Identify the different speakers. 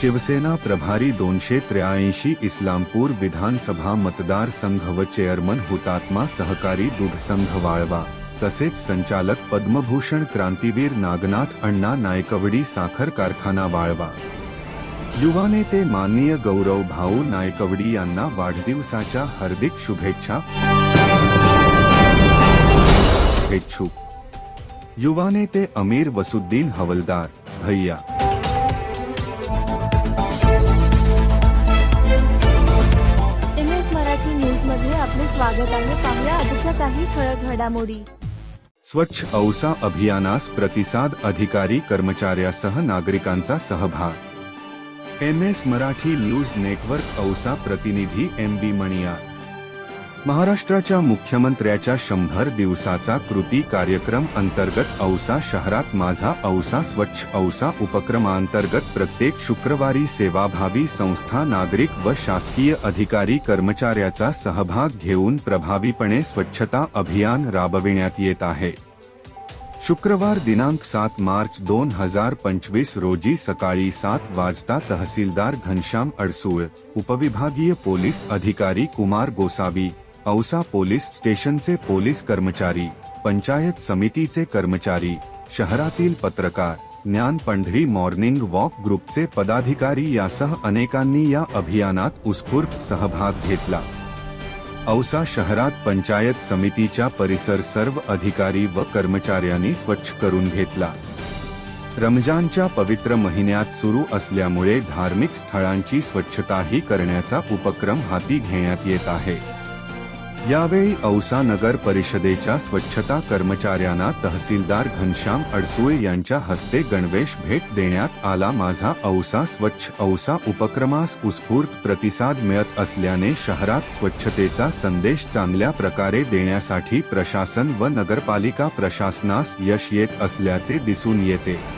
Speaker 1: शिवसेना प्रभारी दोनशे त्र्याऐंशी इस्लामपूर विधानसभा मतदारसंघ व चेअरमन हुतात्मा सहकारी दूध संघ वाळवा. तसेच संचालक पद्मभूषण क्रांतीवीर नागनाथ अण्णा नायकवडी साखर कारखाना वाळवा. युवा नेते माननीय गौरव भाऊ नायकवडी यांना वाढदिवसाच्या हार्दिक शुभेच्छा. इच्छुक. युवा नेते अमीर वसुद्दीन हवलदार भैया.
Speaker 2: स्वागत आहे पाहूया आजच्या काही ठळक घडामोडी.
Speaker 1: स्वच्छ औसा अभियानास प्रतिसाद अधिकारी कर्मचाऱ्यासह नागरिकांचा सहभाग. M S Marathi news network Ausa प्रतिनिधी एम बी मणियार. महाराष्ट्राच्या मुख्यमंत्र्याच्या शंभर दिवसाचा कृती कार्यक्रम अंतर्गत औसा शहरात माझा औसा स्वच्छ औसा उपक्रमांतर्गत प्रत्येक शुक्रवारी सेवाभावी संस्था नागरिक व शासकीय अधिकारी कर्मचाऱ्याचा सहभाग घेऊन प्रभावीपणे स्वच्छता अभियान राबविण्यात येत आहे. शुक्रवार दिनांक सात मार्च दोन हजार पंचवीस रोजी सकाळी सात वाजता तहसीलदार घनश्याम अडसूळ उपविभागीय पोलीस अधिकारी कुमार गोसावी औसा पोलीस स्टेशनचे पोलीस कर्मचारी पंचायत समितीचे कर्मचारी शहरातील पत्रकार ज्ञान पंढरी मॉर्निंग वॉक ग्रुपचे पदाधिकारी यासह अनेकांनी या अभियानात उत्स्फूर्त सहभाग घेतला. औसा शहरात पंचायत समितीच्या परिसर सर्व अधिकारी व कर्मचाऱ्यांनी स्वच्छ करून घेतला. रमजानच्या पवित्र महिन्यात सुरू असल्यामुळे धार्मिक स्थळांची स्वच्छताही करण्याचा उपक्रम हाती घेण्यात येत आहे. यावेळी औसा नगर परिषदेच्या स्वच्छता कर्मचाऱ्यांना तहसीलदार घनश्याम अडसुळे यांच्या हस्ते गणवेश भेट देण्यात आला. माझा औसा स्वच्छ औसा उपक्रमास उत्स्फूर्त प्रतिसाद मिळत असल्याने शहरात स्वच्छतेचा संदेश चांगल्या प्रकारे देण्यासाठी प्रशासन व नगरपालिका प्रशासनास यश येत असल्याचे दिसून येते.